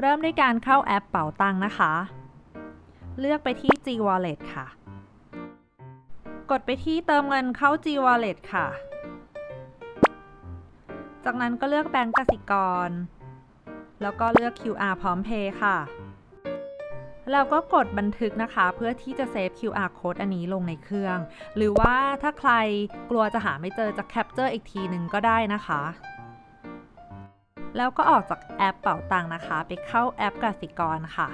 เริ่มด้วยการเข้าแอปเป๋าตังค์นะคะ เลือกไปที่ G Wallet ค่ะ กดไปที่เติมเงินเข้า G Wallet ค่ะ จากนั้นก็เลือกแบงก์กสิกร แล้วก็เลือก QR พร้อมเพย์ค่ะแล้วก็กดบันทึกนะคะ เพื่อที่จะเซฟ QR code อันนี้ลงในเครื่อง หรือว่าถ้าใครกลัวจะหาไม่เจอจะแคปเจอร์อีกทีหนึ่งก็ได้นะคะ แล้วก็ออกจากแอปเป๋าตังนะคะ ไปเข้าแอปกสิกรค่ะ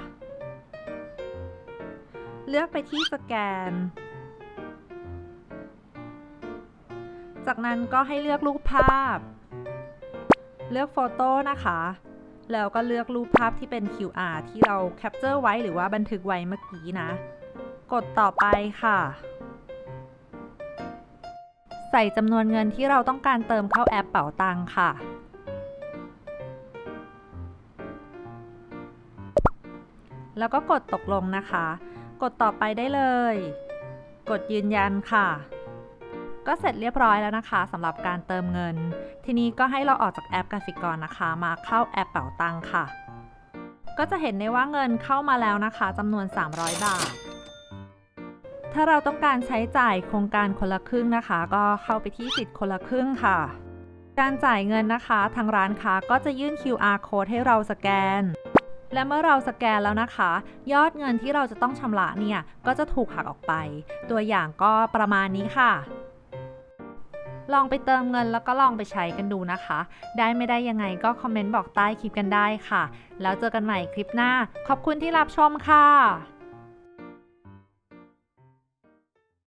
เลือกไปที่สแกน จากนั้นก็ให้เลือกรูปภาพ เลือกโฟโต้นะคะ แล้วก็เลือกรูปภาพที่เป็น QR ที่เราแคปเจอร์ไว้หรือว่าบันทึกไว้เมื่อกี้นะ กดต่อไปค่ะใส่จำนวนเงินที่เราต้องการเติมเข้าแอปเป๋าตังค่ะ แล้วก็กดตกลงนะคะ กดต่อไปได้เลย กดยืนยันค่ะ ก็เสร็จเรียบร้อยแล้วนะคะสำหรับการเติมเงิน ทีนี้ก็ให้เราออกจากแอปกสิกรนะคะ มาเข้าแอปเป๋าตังค่ะ ก็จะเห็นได้ว่าเงินเข้ามาแล้วนะคะจำนวน 300 บาท ถ้าเราต้องการใช้จ่ายโครงการคนละครึ่งนะคะ ก็เข้าไปที่สิทธิ์คนละครึ่งค่ะ การจ่ายเงินนะคะ ทางร้านค้าก็จะยื่น QR code ให้เราสแกน และเมื่อเราสแกนแล้วนะคะ ยอดเงินที่เราจะต้องชำระเนี่ย ก็จะถูกหักออกไป ตัวอย่างก็ประมาณนี้ค่ะ ลองไปเติมเงินแล้วก็ลองไปใช้กันดูนะคะ ได้ไม่ได้ยังไงก็คอมเมนต์บอกใต้คลิปกันได้ค่ะ แล้วเจอกันใหม่คลิปหน้า ขอบคุณที่รับชมค่ะ